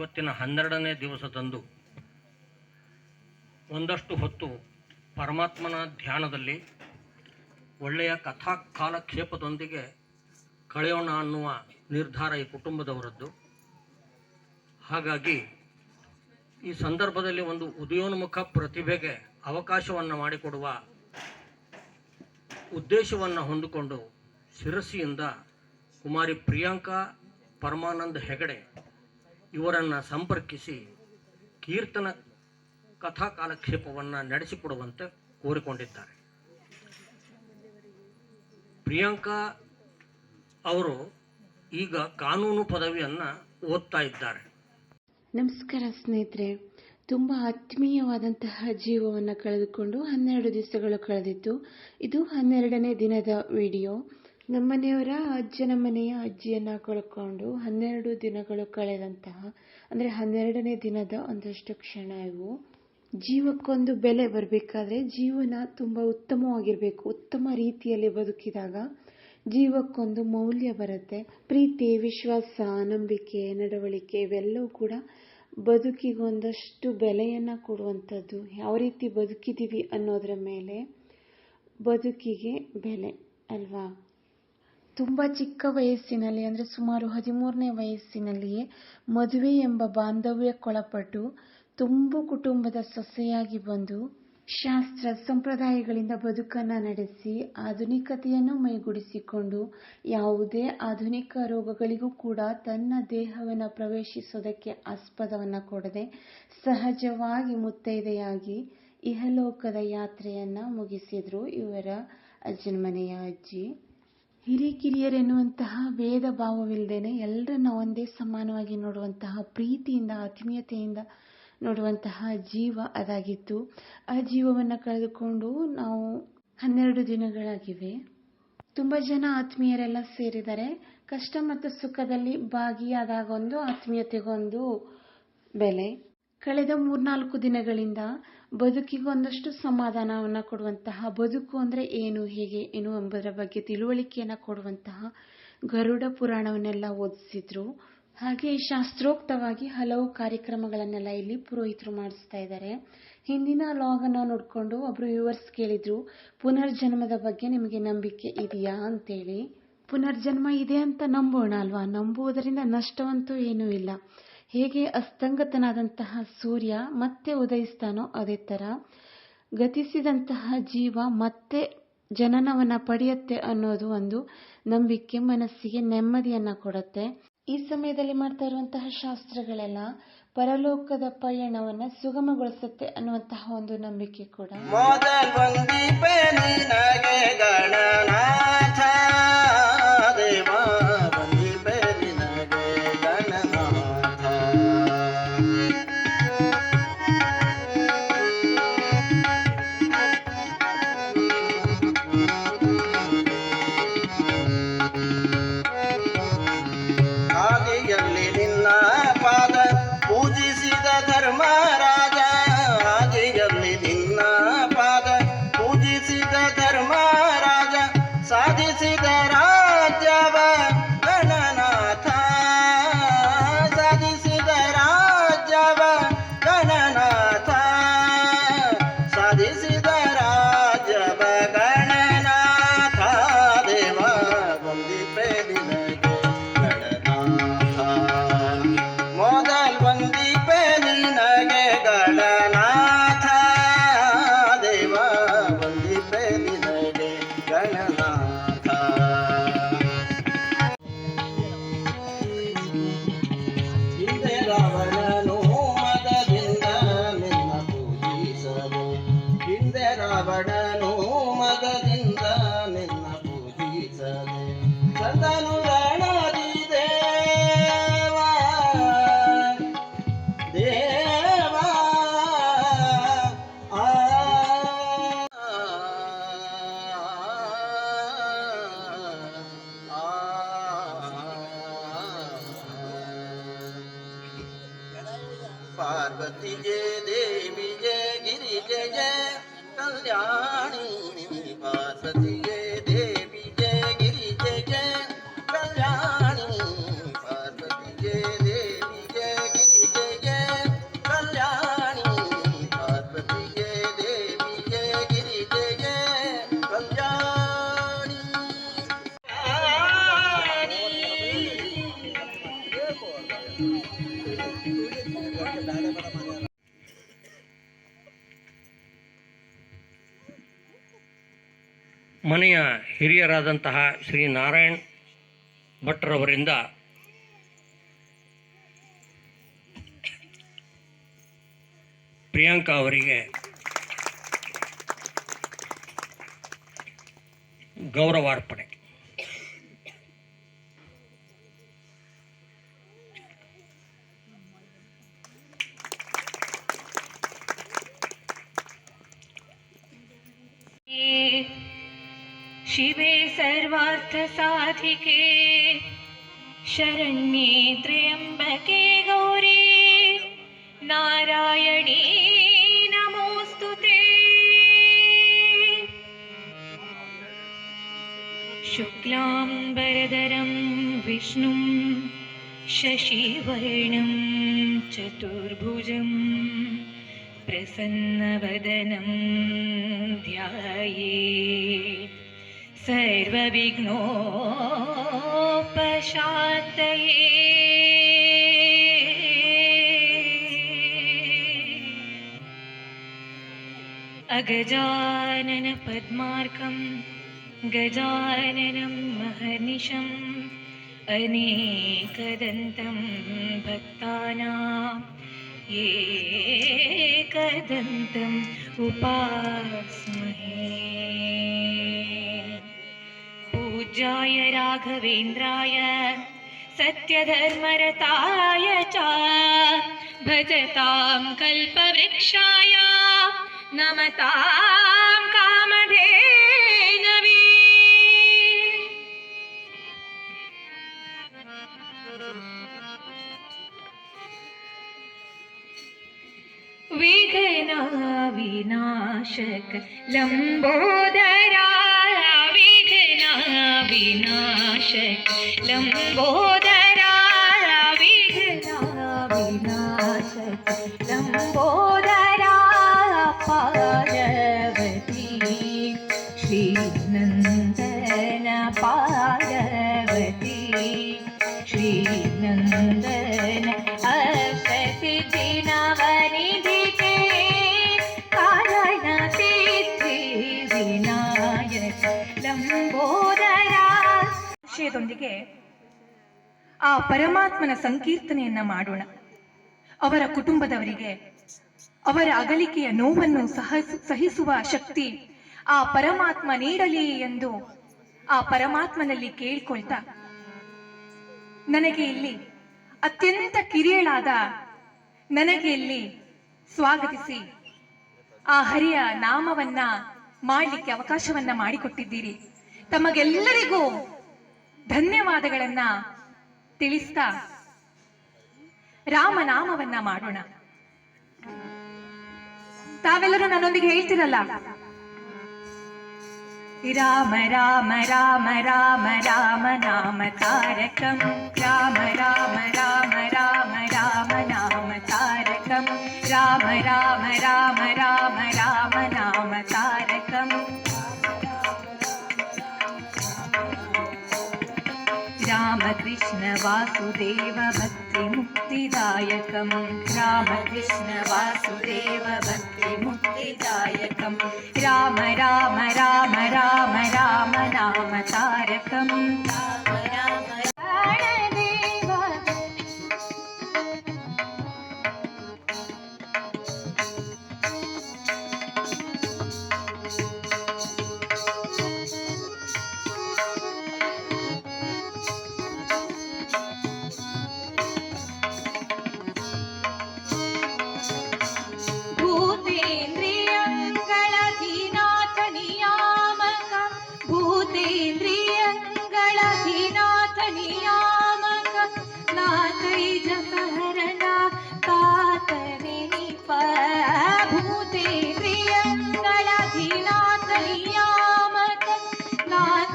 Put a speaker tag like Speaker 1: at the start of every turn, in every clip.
Speaker 1: ಇವತ್ತಿನ ಹನ್ನೆರಡನೇ ದಿವಸದಂದು ಒಂದಷ್ಟು ಹೊತ್ತು ಪರಮಾತ್ಮನ ಧ್ಯಾನದಲ್ಲಿ ಒಳ್ಳೆಯ ಕಥಾ ಕಾಲಕ್ಷೇಪದೊಂದಿಗೆ ಕಳೆಯೋಣ ಅನ್ನುವ ನಿರ್ಧಾರ ಈ ಕುಟುಂಬದವರದ್ದು. ಹಾಗಾಗಿ ಈ ಸಂದರ್ಭದಲ್ಲಿ ಒಂದು ಉದಯೋನ್ಮುಖ ಪ್ರತಿಭೆಗೆ ಅವಕಾಶವನ್ನು ಮಾಡಿಕೊಡುವ ಉದ್ದೇಶವನ್ನು ಹೊಂದಿಕೊಂಡು ಶಿರಸಿಯಿಂದ ಕುಮಾರಿ ಪ್ರಿಯಾಂಕಾ ಪರಮಾನಂದ್ ಹೆಗಡೆ ಇವರನ್ನು ಸಂಪರ್ಕಿಸಿ ಕೀರ್ತನ ಕಥಾ ಕಾಲಕ್ಷೇಪವನ್ನು ನಡೆಸಿಕೊಡುವಂತೆ ಕೋರಿಕೊಂಡಿದ್ದಾರೆ. ಪ್ರಿಯಾಂಕಾ ಅವರು ಈಗ ಕಾನೂನು ಪದವಿಯನ್ನು ಓದ್ತಾ ಇದ್ದಾರೆ.
Speaker 2: ನಮಸ್ಕಾರ ಸ್ನೇಹಿತರೆ. ತುಂಬ ಆತ್ಮೀಯವಾದಂತಹ ಜೀವವನ್ನು ಕಳೆದುಕೊಂಡು ಹನ್ನೆರಡು ದಿವಸಗಳು ಕಳೆದಿತ್ತು. ಇದು ಹನ್ನೆರಡನೇ ದಿನದ ವಿಡಿಯೋ. ನಮ್ಮನೆಯವರ ಅಜ್ಜನ ಮನೆಯ ಅಜ್ಜಿಯನ್ನು ಕಳ್ಕೊಂಡು ಹನ್ನೆರಡು ದಿನಗಳು ಕಳೆದಂತಹ, ಅಂದರೆ ಹನ್ನೆರಡನೇ ದಿನದ ಒಂದಷ್ಟು ಕ್ಷಣ ಇವು. ಜೀವಕ್ಕೊಂದು ಬೆಲೆ ಬರಬೇಕಾದ್ರೆ ಜೀವನ ತುಂಬ ಉತ್ತಮವಾಗಿರಬೇಕು. ಉತ್ತಮ ರೀತಿಯಲ್ಲಿ ಬದುಕಿದಾಗ ಜೀವಕ್ಕೊಂದು ಮೌಲ್ಯ ಬರುತ್ತೆ. ಪ್ರೀತಿ, ವಿಶ್ವಾಸ, ನಂಬಿಕೆ, ನಡವಳಿಕೆ ಇವೆಲ್ಲವೂ ಕೂಡ ಬದುಕಿಗೊಂದಷ್ಟು ಬೆಲೆಯನ್ನು ಕೊಡುವಂಥದ್ದು. ಯಾವ ರೀತಿ ಬದುಕಿದ್ದೀವಿ ಅನ್ನೋದರ ಮೇಲೆ ಬದುಕಿಗೆ ಬೆಲೆ, ಅಲ್ವಾ? ತುಂಬ ಚಿಕ್ಕ ವಯಸ್ಸಿನಲ್ಲಿ, ಅಂದರೆ ಸುಮಾರು ಹದಿಮೂರನೇ ವಯಸ್ಸಿನಲ್ಲಿಯೇ ಮದುವೆ ಎಂಬ ಬಾಂಧವ್ಯಕ್ಕೊಳಪಟ್ಟು ತುಂಬು ಕುಟುಂಬದ ಸೊಸೆಯಾಗಿ ಬಂದು ಶಾಸ್ತ್ರ ಸಂಪ್ರದಾಯಗಳಿಂದ ಬದುಕನ್ನು ನಡೆಸಿ ಆಧುನಿಕತೆಯನ್ನು ಮೈಗೂಡಿಸಿಕೊಂಡು ಯಾವುದೇ ಆಧುನಿಕ ರೋಗಗಳಿಗೂ ಕೂಡ ತನ್ನ ದೇಹವನ್ನು ಪ್ರವೇಶಿಸೋದಕ್ಕೆ ಆಸ್ಪದವನ್ನು ಕೊಡದೆ ಸಹಜವಾಗಿ ಮುತ್ತೈದೆಯಾಗಿ ಇಹಲೋಕದ ಯಾತ್ರೆಯನ್ನು ಮುಗಿಸಿದರು ಇವರ ಅಜ್ಜನ ಮನೆಯ ಅಜ್ಜಿ. ಹಿರಿಕಿರಿಯರೆನ್ನುವಂತಹ ಭೇದ ಭಾವವಿಲ್ಲದೇನೆ ಎಲ್ಲರನ್ನ ಒಂದೇ ಸಮಾನವಾಗಿ ನೋಡುವಂತಹ ಪ್ರೀತಿಯಿಂದ, ಆತ್ಮೀಯತೆಯಿಂದ ನೋಡುವಂತಹ ಜೀವ ಅದಾಗಿತ್ತು. ಆ ಜೀವವನ್ನು ಕಳೆದುಕೊಂಡು ನಾವು ಹನ್ನೆರಡು ದಿನಗಳಾಗಿವೆ. ತುಂಬ ಜನ ಆತ್ಮೀಯರೆಲ್ಲ ಸೇರಿದ್ದಾರೆ. ಕಷ್ಟ ಮತ್ತು ಸುಖದಲ್ಲಿ ಭಾಗಿಯಾದಾಗೊಂದು ಆತ್ಮೀಯತೆಗೊಂದು ಬೆಲೆ. ಕಳೆದ ಮೂರ್ನಾಲ್ಕು ದಿನಗಳಿಂದ ಬದುಕಿಗೆ ಒಂದಷ್ಟು ಸಮಾಧಾನವನ್ನು ಕೊಡುವಂತಹ, ಬದುಕು ಅಂದರೆ ಏನು, ಹೇಗೆ ಏನು ಎಂಬುದರ ಬಗ್ಗೆ ತಿಳುವಳಿಕೆಯನ್ನ ಕೊಡುವಂತಹ ಗರುಡ ಪುರಾಣವನ್ನೆಲ್ಲ ಓದಿಸಿದ್ರು. ಹಾಗೆ ಶಾಸ್ತ್ರೋಕ್ತವಾಗಿ ಹಲವು ಕಾರ್ಯಕ್ರಮಗಳನ್ನೆಲ್ಲ ಇಲ್ಲಿ ಪುರೋಹಿತರು ಮಾಡಿಸ್ತಾ ಇದ್ದಾರೆ. ಹಿಂದಿನ ಲಾಗನ್ನು ನೋಡಿಕೊಂಡು ಒಬ್ಬರು ವ್ಯೂವರ್ಸ್ ಕೇಳಿದ್ರು, ಪುನರ್ಜನ್ಮದ ಬಗ್ಗೆ ನಿಮಗೆ ನಂಬಿಕೆ ಇದೆಯಾ? ಅಂತೇಳಿ. ಪುನರ್ಜನ್ಮ ಇದೆ ಅಂತ ನಂಬೋಣ ಅಲ್ವಾ? ನಂಬುವುದರಿಂದ ನಷ್ಟವಂತೂ ಏನೂ ಇಲ್ಲ. ಹೇಗೆ ಅಸ್ತಂಗತನಾದಂತಹ ಸೂರ್ಯ ಮತ್ತೆ ಉದಯಿಸ್ತಾನೋ ಅದೇ ಥರ ಗತಿಸಿದಂತಹ ಜೀವ ಮತ್ತೆ ಜನನವನ್ನು ಪಡೆಯುತ್ತೆ ಅನ್ನೋದು ಒಂದು ನಂಬಿಕೆ ಮನಸ್ಸಿಗೆ ನೆಮ್ಮದಿಯನ್ನು ಕೊಡುತ್ತೆ. ಈ ಸಮಯದಲ್ಲಿ ಮಾಡ್ತಾ ಇರುವಂತಹ ಶಾಸ್ತ್ರಗಳೆಲ್ಲ ಪರಲೋಕದ ಪಯಣವನ್ನು ಸುಗಮಗೊಳಿಸುತ್ತೆ ಅನ್ನುವಂತಹ ಒಂದು ನಂಬಿಕೆ ಕೂಡ.
Speaker 3: ಪಾರ್ವತಿ ಜಯ
Speaker 1: ಮನೆಯ ಹಿರಿಯರಾದಂತಹ ಶ್ರೀ ನಾರಾಯಣ್ ಭಟ್ರವರಿಂದ ಪ್ರಿಯಾಂಕಾ ಅವರಿಗೆ ಗೌರವಾರ್ಪಣೆ.
Speaker 4: शिवे सर्वार्थसाधिके शरण्ये त्र्यम्बके गौरी नारायणी नमोऽस्तु ते शुक्लाम्बरधरं विष्णुं शशिवर्णं चतुर्भुजं प्रसन्नवदनं ध्याये सर्वविघ्नोपशान्तये अगजानन पद्मार्कं गजाननं महर्निशम् अनेकदन्तं भक्तानां एकदन्तम् उपास्महे पूज्याय राघवेन्द्राय सत्यधर्मरताय च भजतां कल्पवृक्षाय नमतां कामधेनवे। विघ्ना विनाशक लम्बोदरा विघ्ना विनाशक लम्बोदरा विघ्ना विनाशक लम्बोदरा ವಿಷಯದೊಂದಿಗೆ ಆ ಪರಮಾತ್ಮನ ಸಂಕೀರ್ತನೆಯನ್ನ ಮಾಡೋಣ. ಅವರ ಕುಟುಂಬದವರಿಗೆ, ಅವರ ಅಗಲಿಕೆಯ ನೋವನ್ನು ಸಹ ಸಹಿಸುವ ಶಕ್ತಿ ಆ ಪರಮಾತ್ಮ ನೀಡಲಿ ಎಂದು ಆ ಪರಮಾತ್ಮನಲ್ಲಿ ಕೇಳ್ಕೊಳ್ತಾ, ನನಗೆ ಇಲ್ಲಿ ಅತ್ಯಂತ ಕಿರಿಯಳಾದ ನನಗೆ ಇಲ್ಲಿ ಸ್ವಾಗತಿಸಿ ಆ ಹರಿಯ ನಾಮವನ್ನ ಮಾಡಲಿಕ್ಕೆ ಅವಕಾಶವನ್ನ ಮಾಡಿಕೊಟ್ಟಿದ್ದೀರಿ. ತಮಗೆಲ್ಲರಿಗೂ ಧನ್ಯವಾದಗಳನ್ನ ತಿಳಿಸ್ತಾ ರಾಮನಾಮವನ್ನ ಮಾಡೋಣ. ತಾವೆಲ್ಲರೂ ನನ್ನೊಂದಿಗೆ ಹೇಳ್ತಿರಲ್ಲ? ರಾಮ ರಾಮ ರಾಮ ರಾಮ ರಾಮ ನಾಮ ತಾರಕಂ. ರಾಮ ರಾಮ ರಾಮ ರಾಮ ರಾಮ ನಾಮ ತಾರಕಂ. ರಾಮ ರಾಮ ರಾಮ ರಾಮ ರಾಮ ನಾಮ ತಾರಕಂ. वासुदेवभक्तिमुक्तिदायकं रामकृष्णवासुदेवभक्तिमुक्तिदायकं राम राम राम राम राम नाम तारकम्।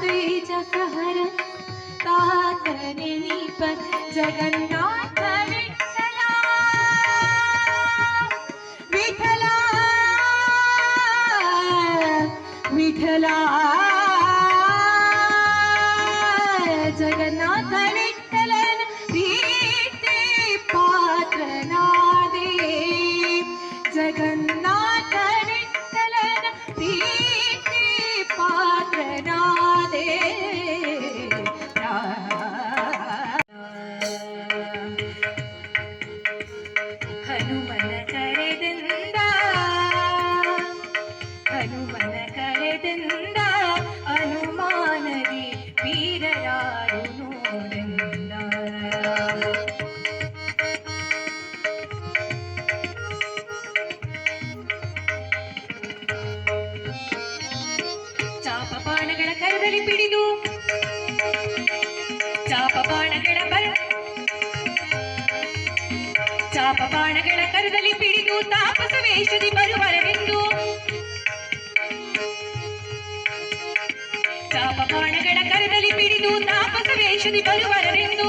Speaker 4: पातळीच्या कहर कातरणी पण जगन्नाथ विठ्ठला. विठ्ठला विठ्ठला. ತಾಪಸ ಬರುವರವೆಂದು. ತಾಪ ಬಾಣಗಳ ಕರದಲ್ಲಿ ಪಿಡಿದು ತಾಪಸ ವೇಷದಿ ಬರುವರೆಂದು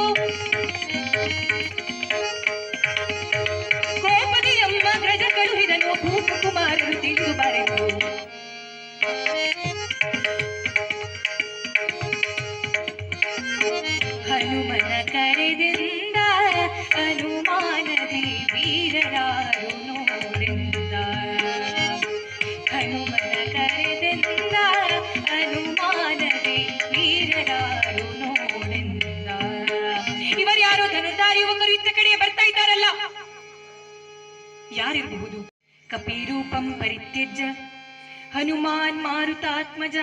Speaker 4: ಹನುಮಾನ್ ಮಾರುತಾತ್ಮಜ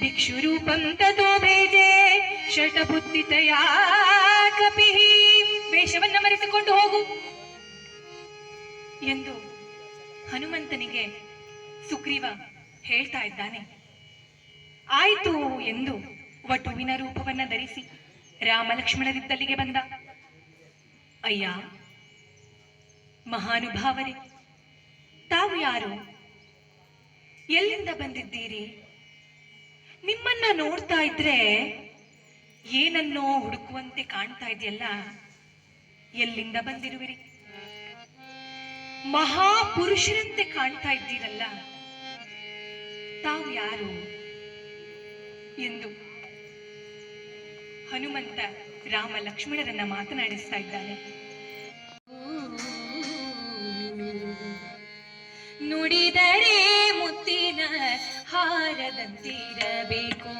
Speaker 4: ಭಿಕ್ಷುರೂಪಂ ತಥೋ ಭೇಜೆ ಶಟಬುದ್ಧಿತಯಾ ಕಪಿ ವೇಷವನ್ನ ಮರೆತುಕೊಂಡು ಹೋಗು ಎಂದು ಹನುಮಂತನಿಗೆ ಸುಗ್ರೀವ ಹೇಳ್ತಾ ಇದ್ದಾನೆ. ಆಯಿತು ಎಂದು ವಟುವಿನ ರೂಪವನ್ನ ಧರಿಸಿ ರಾಮ ಲಕ್ಷ್ಮಣರಿದ್ದಲ್ಲಿಗೆ ಬಂದ. ಅಯ್ಯ, ಮಹಾನುಭಾವರೇ, ತಾವು ಯಾರು? ಎಲ್ಲಿಂದ ಬಂದಿದ್ದೀರಿ? ನಿಮ್ಮನ್ನ ನೋಡ್ತಾ ಇದ್ರೆ ಏನನ್ನೋ ಹುಡುಕುವಂತೆ ಕಾಣ್ತಾ ಇದೆಯಲ್ಲ? ಎಲ್ಲಿಂದ ಬಂದಿರುವಿರಿ? ಮಹಾಪುರುಷರಂತೆ ಕಾಣ್ತಾ ಇದ್ದೀರಲ್ಲ? ತಾವು ಯಾರು? ಎಂದು ಹನುಮಂತ ರಾಮ ಲಕ್ಷ್ಮಣರನ್ನ ಮಾತನಾಡಿಸ್ತಾ ಇದ್ದಾನೆ. ಹಾರದಂತಿರಬೇಕು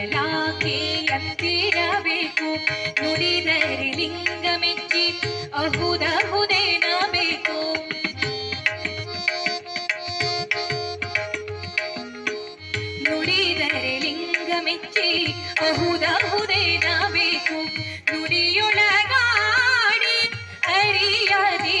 Speaker 4: ಸ್ಫಟಿಕದ ಸಲಾಕೆಯಂತಿರಬೇಕು ನುಡಿದರೆ ಲಿಂಗ ಮೆಚ್ಚಿ ಅಹುದಹುದೇನಬೇಕು ನುಡಿದರೆ ಲಿಂಗ ಮೆಚ್ಚಿ ಅಹುದಹುದೇನಬೇಕು ನುಡಿಯೊಳಗಾಡಿ ಅರಿಯದಿ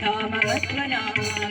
Speaker 4: Come on, let's go now.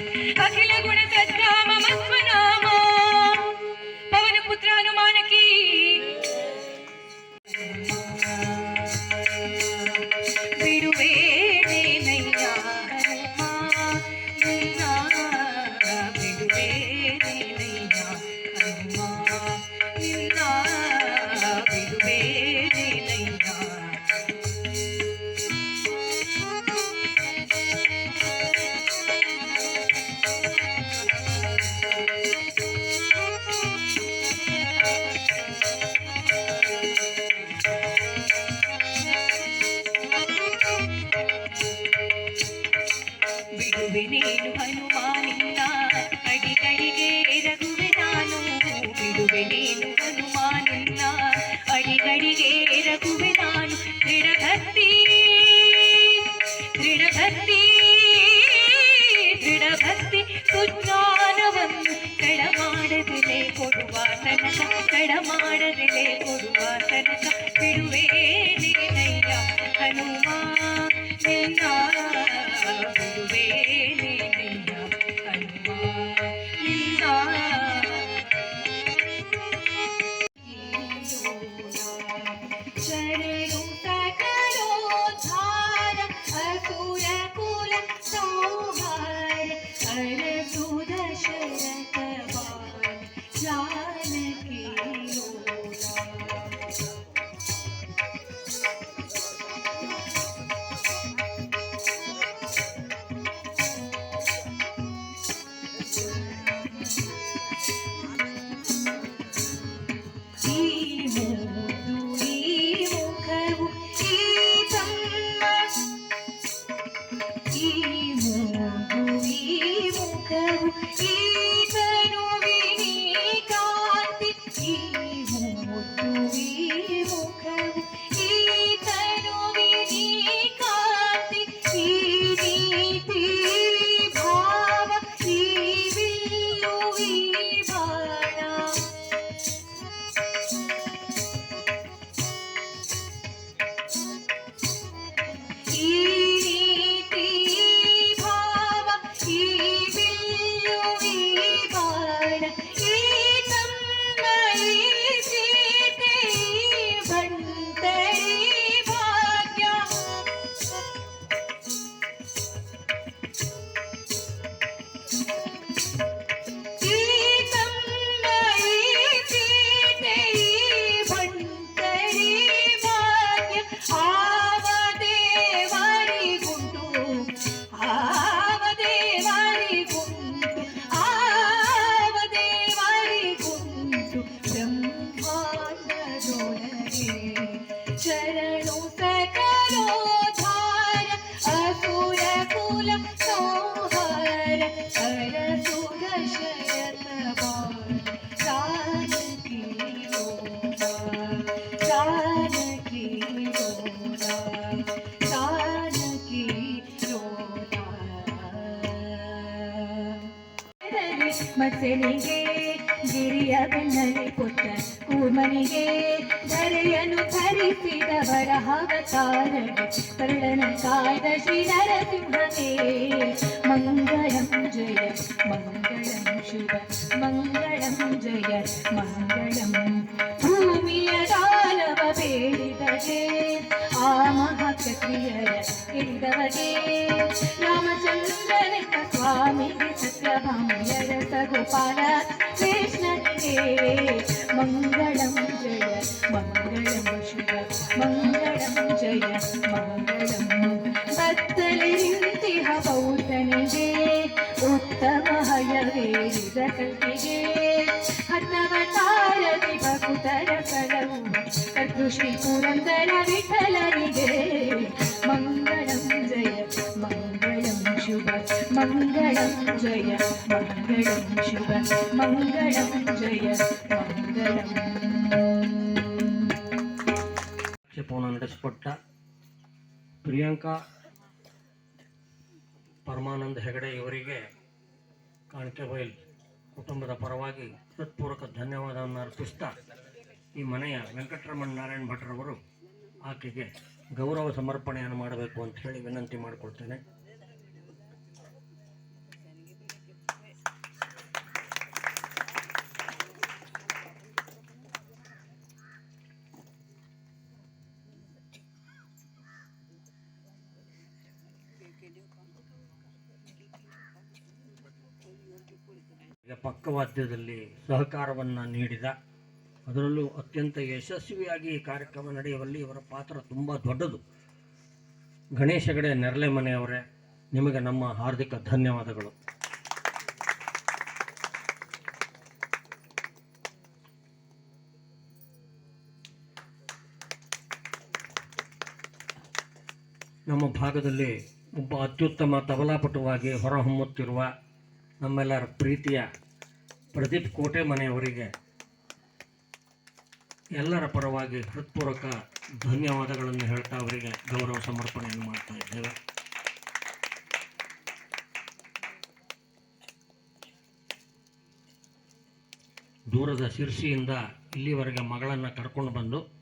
Speaker 4: மனதிலே கொடுவாசன விடுவேனே ஐயா ஹனுமா ಮಸಲಿಗೆ ಗಿರಿಯ ಬೆನ್ನಲಿ ಕೊಟ್ಟ ಕೂರ್ಮನಿಗೆ ಧರೆಯನ್ನು ಧರಿಸಿದವರ ಅವತಾರಗೆ ಕರುಳನ ಕಾಯ್ದ ಶ್ರೀ ನರಸಿಂಹನೇ. ಮಂಗಳಂ ಜಯ, ಮಂಗಳಂ ಶುಭ, ಮಂಗಳಂ ಜಯ, ಮಂಗಳಂ ಭೂಮಿಯ ದಾನವ ಬೇಡಿದಗೆ ಆ ಮಹಾಕ್ಷತ್ರಿಯರ ಹಿಡಿದವಗೆ ರಾಮಚಂದ್ರನೆಂಬ ಸ್ವಾಮಿಗೆ ಸತ್ಯಭಾಮಿಯರ ಸಗೋಪಾಲ ಕೃಷ್ಣನಿಗೆ ಮಂಗಳಂ ಜಯ ಮಂಗಳಂ ಶುಭ ಮಂಗಳಂ ಜಯ ಮಂಗಳಂ ಬತ್ತಲಿ ನಿಂತಿಹ ಬೌದ್ಧನಿಗೆ ಉತ್ತಮ ಹಯವೇರಿದ ಕಲ್ಪಿಗೆ ಹತ್ತವತಾರದಿ ಭಕುತರ ಕಳವು ಕರ್ತೃ ಶ್ರೀ ಪುರಂದರ ವಿಠಲನಿಗೆ ಮಂಗಳಂ ಜಯ
Speaker 1: ಪ್ರಿಯಾಂಕಾ ಪರಮಾನಂದ ಹೆಗಡೆ ಇವರಿಗೆ ಕಾಣಿಕೆಬೈಲ್ ಕುಟುಂಬದ ಪರವಾಗಿ ಹೃತ್ಪೂರ್ವಕ ಧನ್ಯವಾದವನ್ನು ಅರ್ಪಿಸ್ತಾ ಈ ಮನೆಯ ವೆಂಕಟರಮಣ ನಾರಾಯಣ ಭಟ್ರವರು ಆಕೆಗೆ ಗೌರವ ಸಮರ್ಪಣೆಯನ್ನು ಮಾಡಬೇಕು ಅಂತ ಹೇಳಿ ವಿನಂತಿ ಮಾಡಿಕೊಳ್ತೇನೆ. ಈಗ ಪಕ್ಕವಾದ್ಯದಲ್ಲಿ ಸಹಕಾರವನ್ನು ನೀಡಿದ. ಅದರಲ್ಲೂ ಅತ್ಯಂತ ಯಶಸ್ವಿಯಾಗಿ ಕಾರ್ಯಕ್ರಮ ನಡೆಯುವಲ್ಲಿ ಇವರ ಪಾತ್ರ ತುಂಬ ದೊಡ್ಡದು. ಗಣೇಶ ಹೆಗಡೆ ನೆರಳೆ ಮನೆಯವರೇ, ನಿಮಗೆ ನಮ್ಮ ಹಾರ್ದಿಕ ಧನ್ಯವಾದಗಳು. ನಮ್ಮ ಭಾಗದಲ್ಲಿ ಒಬ್ಬ ಅತ್ಯುತ್ತಮ ತಬಲಾಪಟುವಾಗಿ ಹೊರಹೊಮ್ಮುತ್ತಿರುವ ನಮ್ಮೆಲ್ಲರ ಪ್ರೀತಿಯ ಪ್ರದೀಪ್ ಕೋಟೆ ಮನೆಯವರಿಗೆ ಎಲ್ಲರ ಪರವಾಗಿ ಹೃತ್ಪೂರ್ವಕ ಧನ್ಯವಾದಗಳನ್ನು ಹೇಳ್ತಾ ಅವರಿಗೆ ಗೌರವ ಸಮರ್ಪಣೆಯನ್ನು ಮಾಡ್ತಾ ಇದ್ದೇವೆ. ದೂರದ ಶಿರ್ಸಿಯಿಂದ ಇಲ್ಲಿವರೆಗೆ ಮಗಳನ್ನು ಕರ್ಕೊಂಡು ಬಂದು